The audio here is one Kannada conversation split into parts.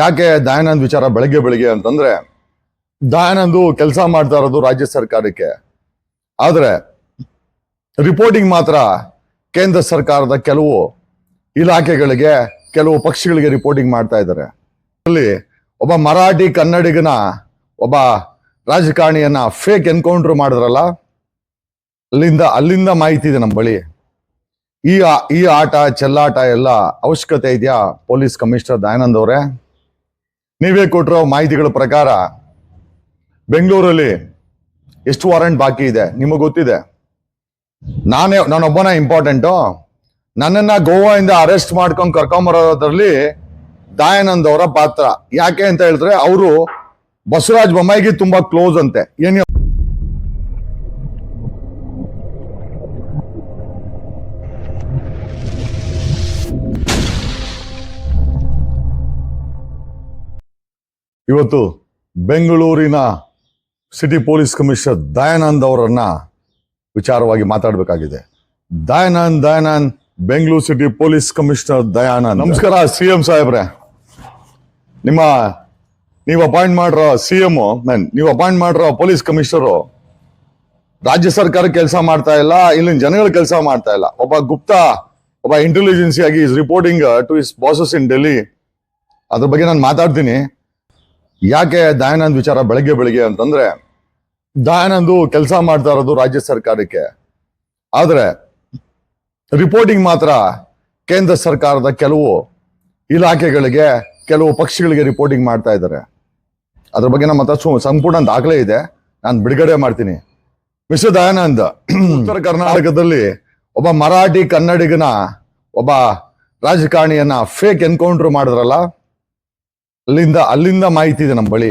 ಯಾಕೆ ದಯಾನಂದ್ ವಿಚಾರ ಬೆಳಗ್ಗೆ ಬೆಳಗ್ಗೆ ಅಂತಂದ್ರೆ ದಯಾನಂದು ಕೆಲಸ ಮಾಡ್ತಾ ಇರೋದು ರಾಜ್ಯ ಸರ್ಕಾರಕ್ಕೆ. ಆದರೆ ರಿಪೋರ್ಟಿಂಗ್ ಮಾತ್ರ ಕೇಂದ್ರ ಸರ್ಕಾರದ ಕೆಲವು ಇಲಾಖೆಗಳಿಗೆ, ಕೆಲವು ಪಕ್ಷಗಳಿಗೆ ರಿಪೋರ್ಟಿಂಗ್ ಮಾಡ್ತಾ ಇದ್ದಾರೆ. ಅಲ್ಲಿ ಒಬ್ಬ ಮರಾಠಿ ಕನ್ನಡಿಗನ ಒಬ್ಬ ರಾಜಕಾರಣಿಯನ್ನ ಫೇಕ್ ಎನ್ಕೌಂಟರ್ ಮಾಡಿದ್ರಲ್ಲ, ಅಲ್ಲಿಂದ ಅಲ್ಲಿಂದ ಮಾಹಿತಿ ಇದೆ ನಮ್ಮ ಬಳಿ. ಈ ಈ ಆಟ, ಚೆಲ್ಲಾಟ ಎಲ್ಲ ಅವಶ್ಯಕತೆ ಇದೆಯಾ? ಪೊಲೀಸ್ ಕಮಿಷನರ್ ದಯಾನಂದ್ ಅವರೇ? ನೀವೇ ಕೊಟ್ಟಿರೋ ಮಾಹಿತಿಗಳ ಪ್ರಕಾರ ಬೆಂಗಳೂರಲ್ಲಿ ಎಷ್ಟು ವಾರಂಟ್ ಬಾಕಿ ಇದೆ? ನಿಮಗೆ ಗೊತ್ತಿದೆ. ನಾನೇ, ನಾನೊಬ್ಬನ ಇಂಪಾರ್ಟೆಂಟು ನನ್ನನ್ನ ಗೋವಾದಿಂದ ಅರೆಸ್ಟ್ ಮಾಡ್ಕೊಂಡು ಕರ್ಕೊಂಬರೋದ್ರಲ್ಲಿ ದಯಾನಂದ್ ಅವರ ಪಾತ್ರ. ಯಾಕೆ ಅಂತ ಹೇಳಿದ್ರೆ, ಅವರು ಬಸವರಾಜ್ ಬೊಮ್ಮಾಯಿಗೆ ತುಂಬಾ ಕ್ಲೋಸ್ ಅಂತೆ. ಏನು ಇವತ್ತು ಬೆಂಗಳೂರಿನ ಸಿಟಿ ಪೊಲೀಸ್ ಕಮಿಷನರ್ ದಯಾನಂದ್ ಅವರನ್ನ ವಿಚಾರವಾಗಿ ಮಾತಾಡಬೇಕಾಗಿದೆ. Dayanand Dayanand, Bengaluru city police commissioner Dayanand. ನಮಸ್ಕಾರ, ಸಿ ಎಂ ಸಾಹೇಬ್ರೆ. ನಿಮ್ಮ, ನೀವು ಅಪಾಯಿಂಟ್ ಮಾಡಿರೋ ಸಿ ಎಂ ನೀವು ಅಪಾಯಿಂಟ್ ಮಾಡಿರೋ ಪೊಲೀಸ್ ಕಮಿಷನರು. ರಾಜ್ಯ ಸರ್ಕಾರ ಕೆಲಸ ಮಾಡ್ತಾ ಇಲ್ಲ, ಇಲ್ಲಿನ ಜನಗಳ ಕೆಲಸ ಮಾಡ್ತಾ ಇಲ್ಲ. ಒಬ್ಬ ಗುಪ್ತ, ಒಬ್ಬ ಇಂಟೆಲಿಜೆನ್ಸಿ ಆಗಿ is reporting to is bosses in Delhi ಅದ್ರ ಬಗ್ಗೆ ನಾನು ಮಾತಾಡ್ತೀನಿ. ಯಾಕೆ ದಯಾನಂದ್ ವಿಚಾರ ಬೆಳಗ್ಗೆ ಬೆಳಿಗ್ಗೆ ಅಂತಂದ್ರೆ, ದಯಾನಂದು ಕೆಲಸ ಮಾಡ್ತಾ ಇರೋದು ರಾಜ್ಯ ಸರ್ಕಾರಕ್ಕೆ. ಆದರೆ ರಿಪೋರ್ಟಿಂಗ್ ಮಾತ್ರ ಕೇಂದ್ರ ಸರ್ಕಾರದ ಕೆಲವು ಇಲಾಖೆಗಳಿಗೆ, ಕೆಲವು ಪಕ್ಷಗಳಿಗೆ ರಿಪೋರ್ಟಿಂಗ್ ಮಾಡ್ತಾ ಇದ್ದಾರೆ. ಅದ್ರ ಬಗ್ಗೆ ನಮ್ಮ ಹತ್ರ ಸಂಪೂರ್ಣ ದಾಖಲೆ ಇದೆ. ನಾನು ಬಿಡುಗಡೆ ಮಾಡ್ತೀನಿ. ಮಿಸ್ಟರ್ ದಯಾನಂದ್, ಉತ್ತರ ಕರ್ನಾಟಕದಲ್ಲಿ ಒಬ್ಬ ಮರಾಠಿ ಕನ್ನಡಿಗನ, ಒಬ್ಬ ರಾಜಕಾರಣಿಯನ್ನ ಫೇಕ್ ಎನ್ಕೌಂಟರ್ ಮಾಡಿದ್ರಲ್ಲ ಅಲ್ಲಿಂದ ಅಲ್ಲಿಂದ ಮಾಹಿತಿ ಇದೆ ನಮ್ಮ ಬಳಿ.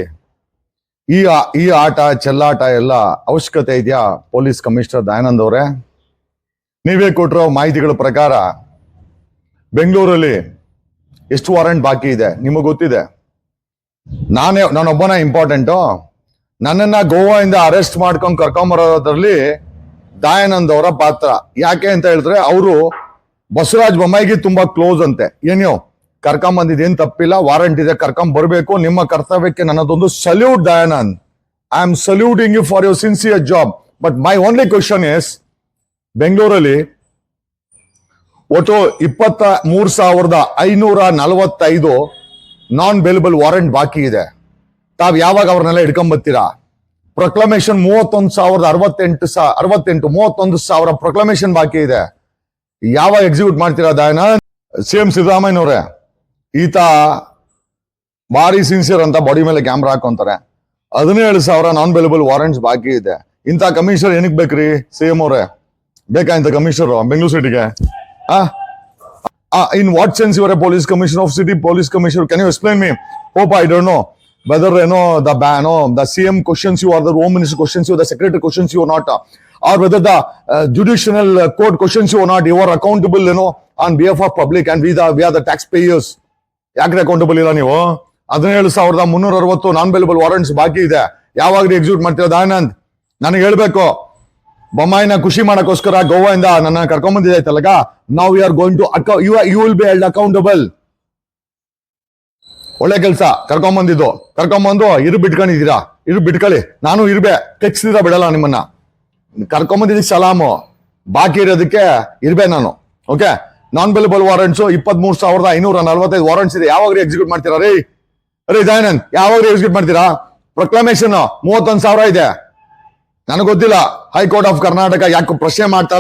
ಈ ಈ ಆಟ, ಚೆಲ್ಲಾಟ ಎಲ್ಲ ಅವಶ್ಯಕತೆ ಇದೆಯಾ ಪೊಲೀಸ್ ಕಮಿಷನರ್ ದಯಾನಂದ್ ಅವರೇ? ನೀವೇ ಕೊಟ್ಟಿರೋ ಮಾಹಿತಿಗಳ ಪ್ರಕಾರ ಬೆಂಗಳೂರಲ್ಲಿ ಎಷ್ಟು ವಾರಂಟ್ ಬಾಕಿ ಇದೆ? ನಿಮಗೆ ಗೊತ್ತಿದೆ. ನಾನೇ, ನಾನೊಬ್ಬನ ಇಂಪಾರ್ಟೆಂಟು ನನ್ನನ್ನ ಗೋವಾದಿಂದ ಅರೆಸ್ಟ್ ಮಾಡ್ಕೊಂಡು ಕರ್ಕೊಂಬರೋದ್ರಲ್ಲಿ ದಯಾನಂದ್ ಅವರ ಪಾತ್ರ. ಯಾಕೆ ಅಂತ ಹೇಳಿದ್ರೆ, ಅವರು ಬಸವರಾಜ್ ಬೊಮ್ಮಾಯಿಗೆ ತುಂಬಾ ಕ್ಲೋಸ್ ಅಂತೆ. ಏನೋ ಕರ್ಕೊಂಬಂದಿದ್, ಏನು ತಪ್ಪಿಲ್ಲ ವಾರಂಟ್ ಇದೆ ಕರ್ಕೊಂಡ್ ಬರಬೇಕು, ನಿಮ್ಮ ಕರ್ತವ್ಯಕ್ಕೆ ನನ್ನದೊಂದು salute Dayanand I am saluting you for your sincere job but my only question is ಬೆಂಗಳೂರಲ್ಲಿ ಒಟ್ಟು ಇಪ್ಪತ್ತ ಮೂರ್ ಸಾವಿರದ ಐನೂರ ನಲವತ್ತೈದು ನಾನ್ ಬೇಲಬಲ್ ವಾರೆಂಟ್ ಬಾಕಿ ಇದೆ. ತಾವ್ ಯಾವಾಗ ಅವ್ರನ್ನೆಲ್ಲ ಹಿಡ್ಕೊಂಡ್ ಬರ್ತೀರಾ ಪ್ರೊಕ್ಲಮೇಶನ್ ಮೂವತ್ತೊಂದು ಸಾವಿರದ ಅರವತ್ತೆಂಟು ಸಾ, ಅರವತ್ತೆಂಟು, ಮೂವತ್ತೊಂದು ಸಾವಿರ ಪ್ರೊಕ್ಲಮೇಶನ್ ಬಾಕಿ ಇದೆ. ಯಾವಾಗ ಎಕ್ಸಿಕ್ಯೂಟ್ ಮಾಡ್ತೀರಾ ದಯನ ಸಿ ಎಂ ಸಿದ್ದರಾಮಯ್ಯನವ್ರೆ ಈತ ಭಾರಿ ಸಿನ್ಸಿಯರ್ ಅಂತ ಬಾಡಿ ಮೇಲೆ ಕ್ಯಾಮ್ರಾ ಹಾಕೊಂತಾರೆ. ಹದಿನೇಳು ಸಾವಿರ ನಾನ್ ಬೆಲೆಬಲ್ ವಾರಂಟ್ಸ್ ಬಾಕಿ ಇದೆ. ಇಂಥ ಕಮಿಷನರ್ ಏನಕ್ಕೆ ಬೇಕ್ರಿ? ಸಿ ಎಂ ಅವರೇ. ಬೇಕಾ ಇಂಥ ಕಮಿಷನರ್ ಬೆಂಗಳೂರು ಸಿಟಿಗೆ ಆ? In what sense your a police commission of city police commissioner can you explain me hope I don't know whether ಏನೋ the the the C the cm questions you the the home minister questions you the secretary questions you whether not the or whether the you not you court questions you be not of public accountable we the on behalf of public and ಯಾಕ್ರೆ ಅಕೌಂಟಬಲ್ ಇಲ್ಲ ನೀವು? ಹದಿನೇಳು ಸಾವಿರದ ಮುನ್ನೂರ ಅರವತ್ತು ನಾನ್ ಬೆಲೆಬಲ್ ವಾರಂಟ್ಸ್ ಬಾಕಿ ಇದೆ. ಯಾವಾಗ ಎಕ್ಸಿಕ್ಯೂಟ್ ಮಾಡ್ತೀರಾ ದಯಾನಂದ್ ನನಗೆ ಹೇಳ್ಬೇಕು. ಬೊಮ್ಮಾಯಿನ ಖುಷಿ ಮಾಡಕ್ಕೋಸ್ಕರ ಗೋವಾದಿಂದ ನನ್ನ ಕರ್ಕೊಂಬಂದಿದ್ದಾಯ್ತಲ್ಲಗ ನಾವು you are going to you you will be held accountable ಒಳ್ಳೆ ಕೆಲಸ. ಕರ್ಕೊಂಬಂದಿದ್ದು ಕರ್ಕೊಂಬಂದು ಇರು ಬಿಟ್ಕೊಂಡಿದ್ದೀರಾ? ಇರು ಬಿಟ್ಕೊಳ್ಳಿ. ನಾನು ಇರ್ಬೆ. ಕೆಚ್ಚಿದ್ರ ಬಿಡಲ್ಲ ನಿಮ್ಮನ್ನ. ಕರ್ಕೊಂಬಂದಿದ್ದಕ್ಕೆ ಸಲಾಮು. ಬಾಕಿ ಇರೋದಕ್ಕೆ ಇರ್ಬೆ ನಾನು. ಓಕೆ ನಾನ್ ಬೆಲೆಬಲ್ ವಾರೆಂಟ್ಸ್ ಇಪ್ಪತ್ತ್ ಮೂರ್ ಸಾವಿರದ ಐನೂರ ನಲವತ್ತೈದು ವಾರಂಟ್ಸ್ ಇದೆ. ಯಾವಾಗ ಎಕ್ಸಿಕ್ಯೂಟ್ ಮಾಡ್ತೀರಾ? ರೀ ರೀ ದಯಾನಂದ್ ಯಾವಾಗ ಎಕ್ಸಿಕ್ಯೂಟ್ ಮಾಡ್ತೀರಾ? ಪ್ರೊಕ್ಲಮೇಶನ್ ಮೂವತ್ತೊಂದು ಸಾವಿರ ಇದೆ. ನನಗೆ ಗೊತ್ತಿಲ್ಲ ಹೈಕೋರ್ಟ್ ಆಫ್ ಕರ್ನಾಟಕ ಯಾಕೆ ಪ್ರಶ್ನೆ ಮಾಡ್ತಾ.